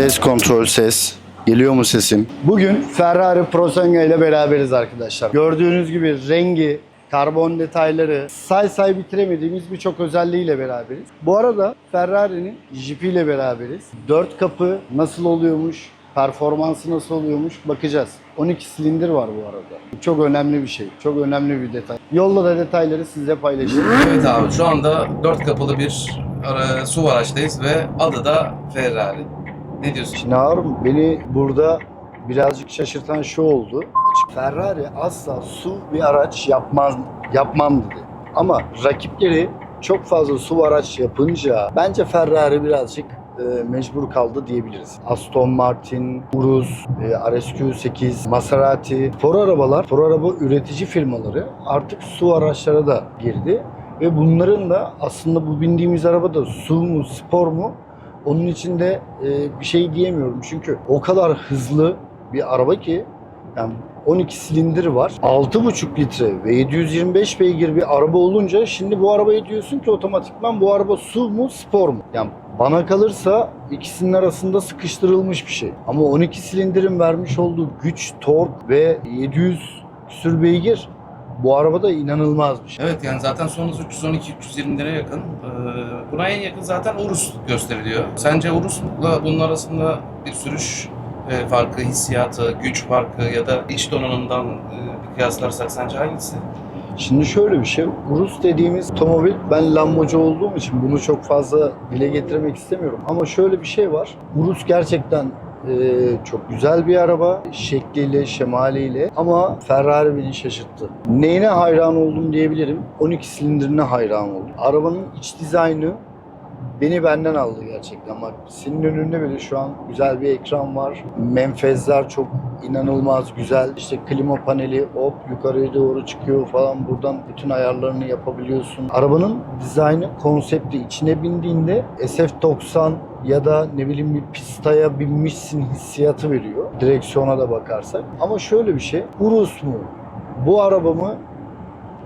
Ses kontrol ses. Geliyor mu sesim? Bugün Ferrari Prosenga ile beraberiz arkadaşlar. Gördüğünüz gibi rengi, karbon detayları, say say bitiremediğimiz birçok özelliğiyle beraberiz. Bu arada Ferrari'nin Jeep ile beraberiz. 4 kapı nasıl oluyormuş, performansı nasıl oluyormuş bakacağız. 12 silindir var bu arada. Çok önemli bir şey. Çok önemli bir detay. Yolda da detayları size paylaşırım. Evet abi şu anda dört kapılı bir ara, su araçtayız ve adı da Ferrari. Ne diyorsun? Harun beni burada birazcık şaşırtan şu oldu. Ferrari asla su bir araç yapmaz yapmam dedi. Ama rakipleri çok fazla su araç yapınca bence Ferrari birazcık e, mecbur kaldı diyebiliriz. Aston Martin, Urus, e, RSQ8, Maserati, spor arabalar, spor araba üretici firmaları artık su araçlara da girdi. Ve bunların da aslında bu bindiğimiz araba da su mu, spor mu onun içinde e, bir şey diyemiyorum. Çünkü o kadar hızlı bir araba ki yani 12 silindir var. 6,5 litre ve 725 beygir bir araba olunca şimdi bu arabaya diyorsun ki otomatikman bu araba su mu spor mu? Yani bana kalırsa ikisinin arasında sıkıştırılmış bir şey. Ama 12 silindirin vermiş olduğu güç, tork ve 700 küsür beygir bu arabada inanılmaz bir şey. Evet yani zaten son hız 312-320 liraya yakın. Ee, buna en yakın zaten Urus gösteriliyor. Sence Urus'la bunun arasında bir sürüş e, farkı, hissiyatı, güç farkı ya da iç donanımdan e, kıyaslarsak sence hangisi? Şimdi şöyle bir şey, Urus dediğimiz otomobil, ben Lambocu olduğum için bunu çok fazla dile getirmek istemiyorum. Ama şöyle bir şey var, Urus gerçekten e, çok güzel bir araba, şekliyle, şemaliyle ama Ferrari beni şaşırttı. Neyine hayran oldum diyebilirim, 12 silindirine hayran oldum. Arabanın iç dizaynı beni benden aldı gerçekten. Bak senin önünde bile şu an güzel bir ekran var. Menfezler çok inanılmaz güzel. İşte klima paneli hop yukarıya doğru çıkıyor falan. Buradan bütün ayarlarını yapabiliyorsun. Arabanın dizaynı, konsepti içine bindiğinde SF90 ya da ne bileyim bir pistaya binmişsin hissiyatı veriyor. Direksiyona da bakarsak. Ama şöyle bir şey. Urus mu? Bu araba mı?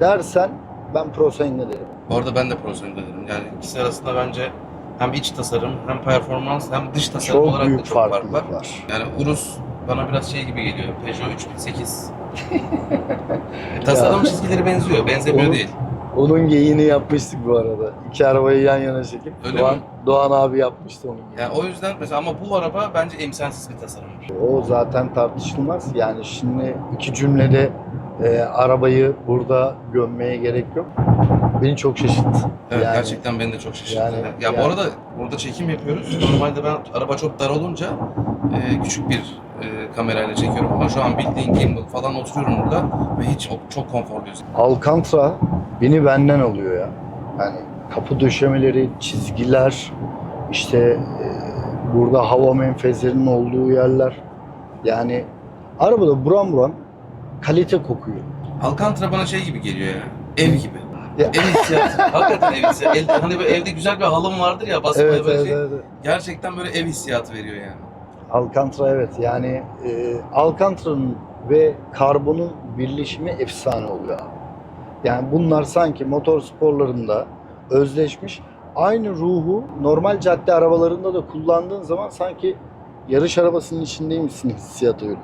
Dersen ben Prosenga derim. Bu arada ben de profesyonel dedim. Yani ikisi arasında bence hem iç tasarım hem performans hem dış tasarım Çok olarak büyük da çok fark var. var. Yani Urus bana biraz şey gibi geliyor. Peugeot 3008. E, tasarım çizgileri benziyor. Benzemiyor Onu- değil. Onun geyini yapmıştık bu arada. İki arabayı yan yana çekip Öyle Doğan, mi? Doğan abi yapmıştı onun geyini. Yani o yüzden mesela ama bu araba bence emsalsiz bir tasarım. O zaten tartışılmaz. Yani şimdi iki cümlede e, arabayı burada gömmeye gerek yok. Beni çok şaşırttı. Evet Yani- gerçekten beni de çok şaşırttı. yani- ya yani- bu arada burada çekim yapıyoruz. Normalde ben araba çok dar olunca e, küçük bir e, kamerayla çekiyorum ama şu an bildiğin gimbal falan oturuyorum burada ve hiç çok, konforluyuz. Alcantara beni benden alıyor ya. Yani kapı döşemeleri, çizgiler, işte e, burada hava menfezlerinin olduğu yerler. Yani arabada buram buram kalite kokuyor. Alcantara bana şey gibi geliyor ya. Ev gibi. Ya. Ev hissiyatı. Hakikaten ev hissiyatı. El- hani böyle evde güzel bir halım vardır ya basmaya Evet, böyle evet, şey. evet. evet. Gerçekten böyle ev hissiyatı veriyor yani. Alcantara evet yani e, Alcantara'nın ve karbonun birleşimi efsane oluyor abi. Yani bunlar sanki motor sporlarında özleşmiş. Aynı ruhu normal cadde arabalarında da kullandığın zaman sanki yarış arabasının içindeymişsin hissiyatı öyle.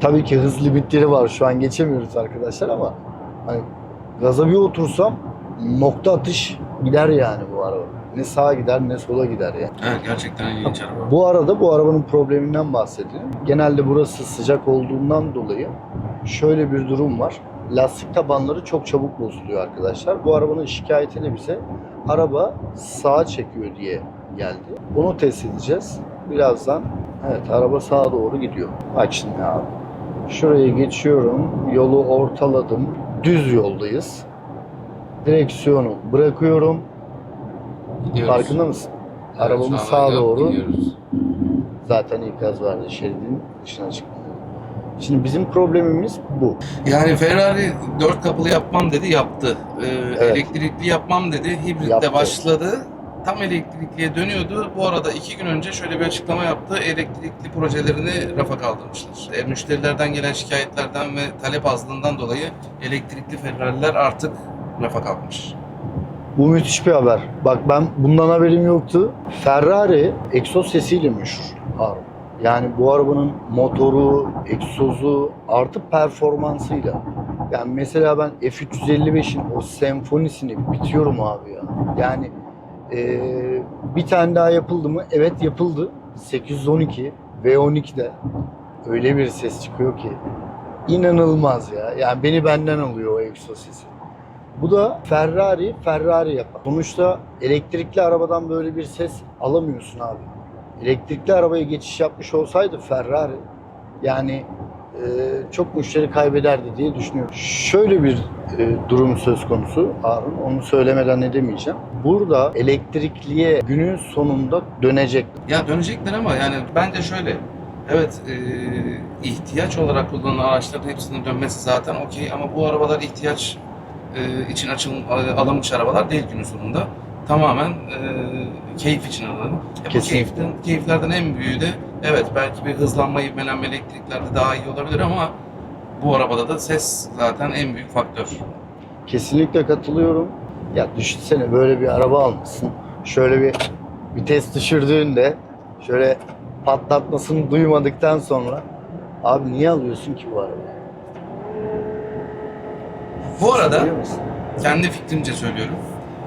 Tabii ki hız limitleri var şu an geçemiyoruz arkadaşlar ama hani gaza bir otursam nokta atış gider yani bu araba. Ne sağa gider ne sola gider yani. Evet gerçekten ilginç araba. Bu arada bu arabanın probleminden bahsedelim. Genelde burası sıcak olduğundan dolayı şöyle bir durum var. Lastik tabanları çok çabuk bozuluyor arkadaşlar. Bu arabanın şikayeti de bize araba sağa çekiyor diye geldi. Bunu test edeceğiz. Birazdan evet araba sağa doğru gidiyor. Bak şimdi abi. Şuraya geçiyorum. Yolu ortaladım. Düz yoldayız. Direksiyonu bırakıyorum. Gidiyoruz. Farkında mısın? Evet, an sağa doğru. gidiyoruz. Zaten ikaz vardı şeridin dışına çıkmadı. Şimdi bizim problemimiz bu. Yani Ferrari dört kapılı yapmam dedi yaptı. Ee, Evet. Elektrikli yapmam dedi. Hibritte Yaptı. başladı. Tam elektrikliye dönüyordu. Bu arada iki gün önce şöyle bir açıklama yaptı. Elektrikli projelerini rafa kaldırmışlar. E, müşterilerden gelen şikayetlerden ve talep azlığından dolayı elektrikli Ferrari'ler artık rafa kalkmış. Bu müthiş bir haber. Bak ben bundan haberim yoktu. Ferrari egzoz sesiyle meşhur. Harun. Yani bu arabanın motoru, egzozu artı performansıyla. Yani mesela ben F355'in o senfonisini bitiyorum abi ya. Yani eee, bir tane daha yapıldı mı? Evet yapıldı. 812 V12'de öyle bir ses çıkıyor ki inanılmaz ya. Yani beni benden alıyor o egzoz sesi. Bu da Ferrari, Ferrari yapar. Sonuçta elektrikli arabadan böyle bir ses alamıyorsun abi. Elektrikli arabaya geçiş yapmış olsaydı Ferrari yani çok müşteri kaybederdi diye düşünüyorum. Şöyle bir e, durum söz konusu Harun, onu söylemeden edemeyeceğim. Burada elektrikliye günün sonunda dönecek. Ya dönecekler ama yani bence şöyle. Evet e, ihtiyaç olarak kullanılan araçların hepsinin dönmesi zaten okey ama bu arabalar ihtiyaç e, için açıl, alınmış arabalar değil günün sonunda. Tamamen e, keyif için alınır. E, Kesinlikle. keyiften, keyiflerden en büyüğü de evet belki bir hızlanma, ivmelenme elektriklerde daha iyi olabilir ama bu arabada da ses zaten en büyük faktör. Kesinlikle katılıyorum. Ya düşünsene böyle bir araba almışsın. Şöyle bir vites düşürdüğünde şöyle patlatmasını duymadıktan sonra abi niye alıyorsun ki bu arabayı? Bu arada kendi fikrimce söylüyorum.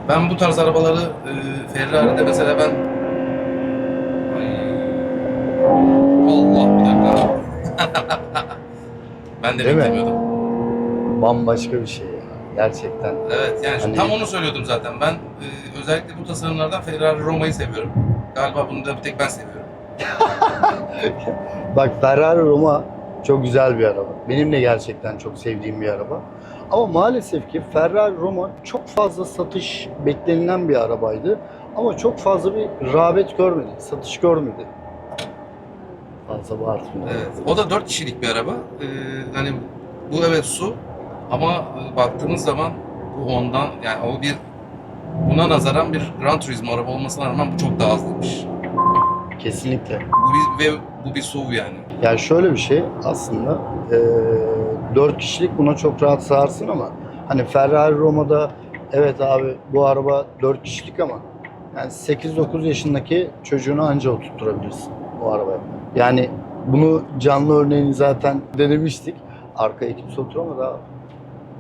Ben bu tarz arabaları e, Ferrari'de mesela ben Ay. Allah bir dakika. ben de Değil mi? beklemiyordum. Bambaşka bir şey ya. Gerçekten. Evet yani Hani- tam onu söylüyordum zaten. Ben e, özellikle bu tasarımlardan Ferrari Roma'yı seviyorum. Galiba bunu da bir tek ben seviyorum. Bak Ferrari Roma çok güzel bir araba. Benim de gerçekten çok sevdiğim bir araba. Ama maalesef ki Ferrari Roma çok fazla satış beklenilen bir arabaydı. Ama çok fazla bir rağbet görmedi, satış görmedi. Fazla bağırtmıyor. Evet. O da 4 kişilik bir araba. Ee, hani bu evet su ama e, baktığımız zaman bu ondan yani o bir buna nazaran bir Gran Turismo araba olmasına rağmen bu çok daha hızlıymış. Kesinlikle. Bu bir, ve bu bir SUV yani. Yani şöyle bir şey aslında eee 4 kişilik buna çok rahat sığarsın ama hani Ferrari Roma'da evet abi bu araba 4 kişilik ama yani 8-9 yaşındaki çocuğunu anca oturtturabilirsin bu arabaya. Yani bunu canlı örneğini zaten denemiştik. Arkaya kimse oturamadı abi.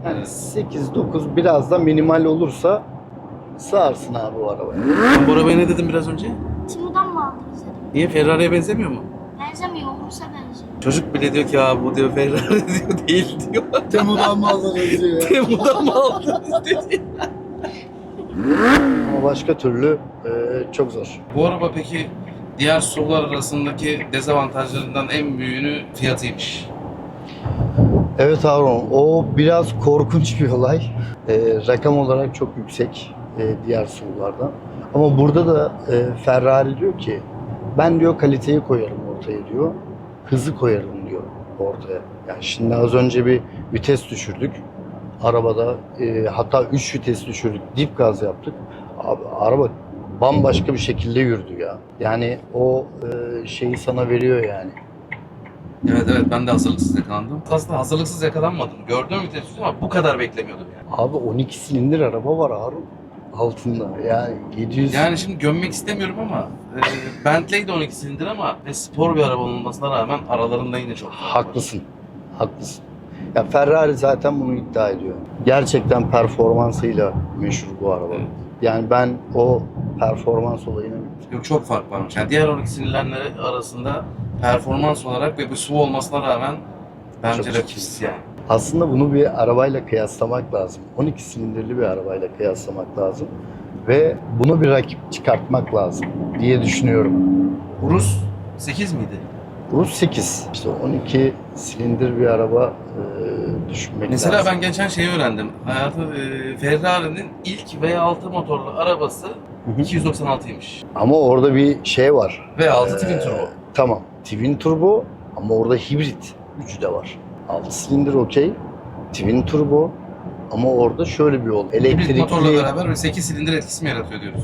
Yani Evet. 8-9 biraz da minimal olursa sığarsın abi bu arabaya. Ben bu arabaya ne dedim biraz önce? Timu'dan mı aldınız. Niye Ferrari'ye benzemiyor mu? Benzemiyor, Urus'a benziyor. Çocuk bile diyor ki ya bu diyor Ferrari diyor değil diyor. Temu'dan mı aldın ya? Temu'dan mı aldınız dedi. Ama başka türlü eee, çok zor. Bu araba peki diğer SUV'lar arasındaki dezavantajlarından en büyüğünü fiyatıymış. Evet Harun, o biraz korkunç bir olay. Ee, rakam olarak çok yüksek e, diğer SUV'lardan. Ama burada da e, Ferrari diyor ki, ben diyor kaliteyi koyarım ortaya diyor, hızı koyarım diyor ortaya. Yani şimdi az önce bir vites düşürdük arabada, e, hatta 3 vites düşürdük, dip gaz yaptık. Abi, araba bambaşka bir şekilde yürüdü ya. Yani o e, şeyi sana veriyor yani. Evet evet ben de hazırlıksız yakalandım. Aslında hazırlıksız yakalanmadım. Gördüğüm vites üstü ama bu kadar beklemiyordum yani. Abi 12 silindir araba var Harun altında. Yani 700 Yani şimdi gömmek istemiyorum ama e, Bentley de 12 silindir ama ve spor bir araba olmasına rağmen aralarında yine çok fark var. haklısın. Haklısın. Ya Ferrari zaten bunu iddia ediyor. Gerçekten performansıyla meşhur bu araba. Evet. Yani ben o performans olayına Yok çok fark varmış. Yani diğer 12 silindirleri arasında performans olarak ve bir SUV olmasına rağmen bence Çok rakibiz yani. Aslında bunu bir arabayla kıyaslamak lazım. 12 silindirli bir arabayla kıyaslamak lazım. Ve bunu bir rakip çıkartmak lazım diye düşünüyorum. Urus 8 miydi? Rus 8. İşte 12 silindir bir araba e, düşünmek Mesela lazım. ben geçen şeyi öğrendim. Hayatı e, Ferrari'nin ilk V6 motorlu arabası Hı hı. 296'ymış. Ama orada bir şey var. V6 Ee, twin turbo. Tamam. Twin turbo ama orada hibrit gücü de var. 6 silindir okey. Twin turbo ama orada şöyle bir yol. Hibrit motorla Elektrikli beraber ve 8 silindir etkisi mi yaratıyor diyoruz.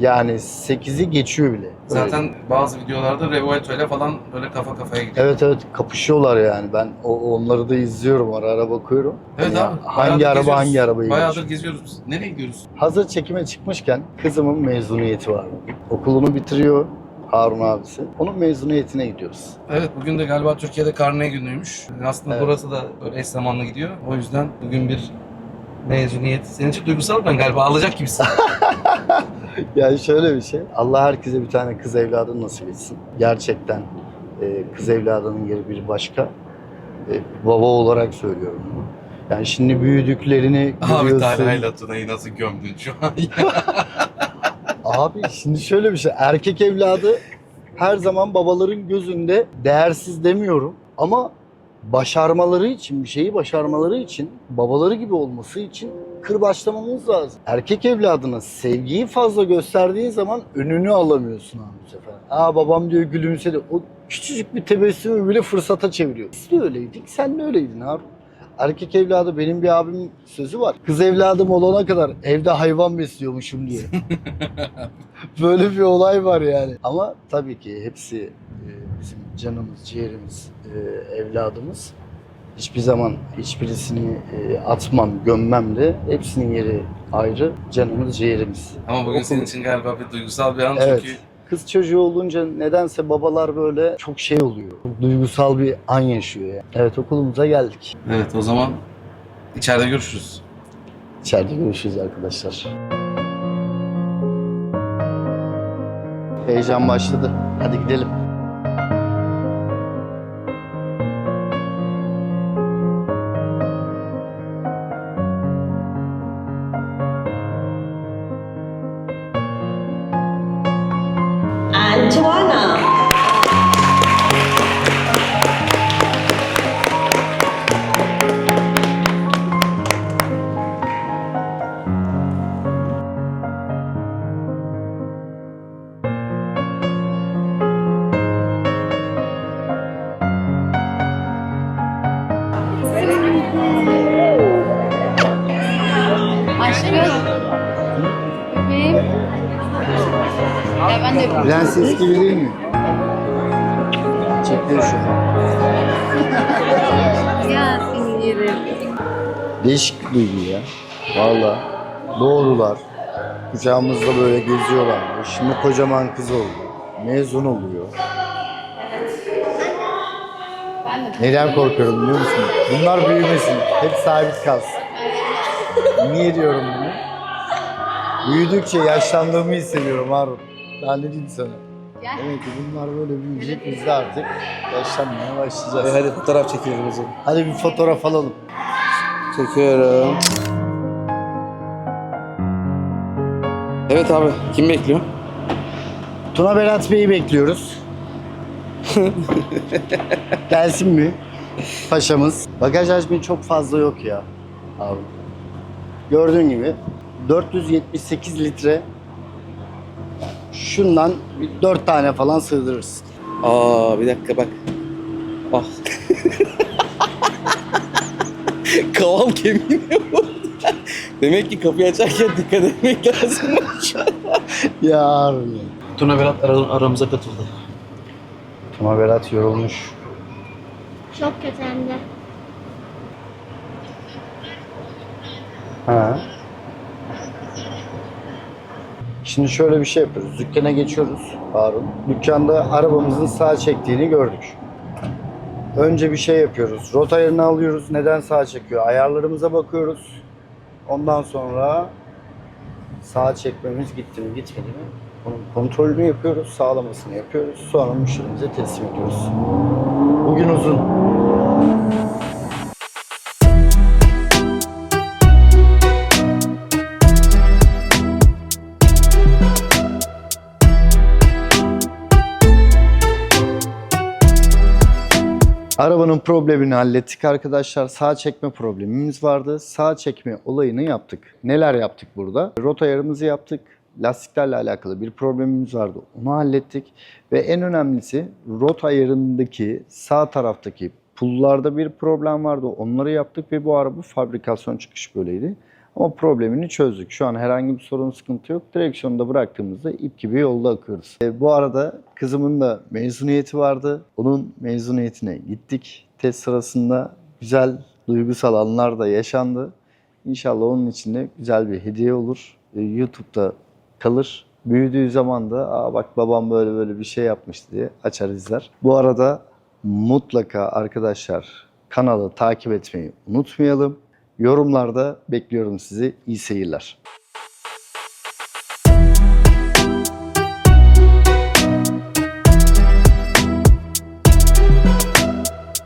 yani 8'i geçiyor bile. Öyle. Zaten bazı videolarda Revuelto ile falan böyle kafa kafaya gidiyor. Evet evet kapışıyorlar yani. Ben o, onları da izliyorum ara ara bakıyorum. Evet Ya abi. hangi araba geziyoruz. hangi arabayı Bayağıdır geçiyor? geziyoruz biz. Nereye gidiyoruz? Hazır çekime çıkmışken kızımın mezuniyeti var. Okulunu bitiriyor. Harun abisi. Onun mezuniyetine gidiyoruz. Evet bugün de galiba Türkiye'de karne günüymüş. Aslında Evet. burası da böyle eş zamanlı gidiyor. O yüzden bugün bir mezuniyet. Senin için duygusal ben galiba alacak gibisin. Yani şöyle bir şey. Allah herkese bir tane kız evladı nasip etsin. Gerçekten e, kız evladının yeri bir başka. E, baba olarak söylüyorum bunu. Yani şimdi büyüdüklerini Abi görüyorsun. Talha'yla Tuna'yı nasıl gömdün şu an? Abi şimdi şöyle bir şey. Erkek evladı her zaman babaların gözünde değersiz demiyorum. Ama başarmaları için, bir şeyi başarmaları için, babaları gibi olması için kırbaçlamamız lazım. Erkek evladına sevgiyi fazla gösterdiğin zaman önünü alamıyorsun abi bu sefer. Aa babam diyor gülümsedi. O küçücük bir tebessümü bile fırsata çeviriyor. Biz de öyleydik, sen de öyleydin Harun. Erkek evladı benim bir abimin sözü var. Kız evladım olana kadar evde hayvan besliyormuşum diye. Böyle bir olay var yani. Ama tabii ki hepsi e, bizim canımız, ciğerimiz, e, evladımız. Hiçbir zaman hiçbirisini e, atmam, gömmem de hepsinin yeri ayrı. Canımız, ciğerimiz. Ama bugün senin için galiba bir duygusal bir an Evet. çünkü Kız çocuğu olunca nedense babalar böyle çok şey oluyor. Çok duygusal bir an yaşıyor yani. Evet okulumuza geldik. Evet o zaman içeride görüşürüz. İçeride görüşürüz arkadaşlar. Heyecan başladı. Hadi gidelim. Ben de öpeyim. Prenses gibi değil mi? Çekiyor şu an. Ya seni yerim. Değişik bir duygu ya. Valla. Doğrular. Kucağımızda böyle geziyorlar. Şimdi kocaman kız oldu. Mezun oluyor. Ben de. Neden korkuyorum biliyor musun? Bunlar büyümesin. Hep sabit kalsın. Niye diyorum bunu? Büyüdükçe yaşlandığımı hissediyorum Harun. Daha ne diyeyim sana? Ki bunlar böyle büyüyecek biz de artık yaşlanmaya başlayacağız. hadi fotoğraf çekelim o zaman. Hadi bir fotoğraf alalım. Çekiyorum. Evet abi kim bekliyor? Tuna Berat Bey'i bekliyoruz. Gelsin mi? Paşamız. Bagaj hacmi çok fazla yok ya abi. Gördüğün gibi 478 litre şundan bir 4 tane falan sığdırırız. Aa bir dakika bak. Ah. Kaval kemiğine vurdu. Demek ki kapıyı açarken dikkat etmek lazım. Ya ya. Tuna Berat ara- aramıza katıldı. Tuna Berat yorulmuş. Çok kötü hem de. Ha. Şimdi şöyle bir şey yapıyoruz. Dükkana geçiyoruz Harun. Dükkanda arabamızın sağ çektiğini gördük. Önce bir şey yapıyoruz. Rota ayarını alıyoruz. Neden sağ çekiyor? Ayarlarımıza bakıyoruz. Ondan sonra sağ çekmemiz gitti mi gitmedi mi? Onun kontrolünü yapıyoruz. Sağlamasını yapıyoruz. Sonra müşterimize teslim ediyoruz. Bugün uzun. Arabanın problemini hallettik arkadaşlar. Sağ çekme problemimiz vardı. Sağ çekme olayını yaptık. Neler yaptık burada? Rota ayarımızı yaptık. Lastiklerle alakalı bir problemimiz vardı. Onu hallettik. Ve en önemlisi rota ayarındaki sağ taraftaki pullarda bir problem vardı. Onları yaptık ve bu araba fabrikasyon çıkış böyleydi. Ama problemini çözdük. Şu an herhangi bir sorun sıkıntı yok. Direksiyonu da bıraktığımızda ip gibi yolda akıyoruz. E, bu arada kızımın da mezuniyeti vardı. Onun mezuniyetine gittik. Test sırasında güzel duygusal anlar da yaşandı. İnşallah onun için de güzel bir hediye olur. E, YouTube'da kalır. Büyüdüğü zaman da Aa, bak babam böyle böyle bir şey yapmıştı diye açar izler. Bu arada mutlaka arkadaşlar kanalı takip etmeyi unutmayalım. Yorumlarda bekliyorum sizi. İyi seyirler.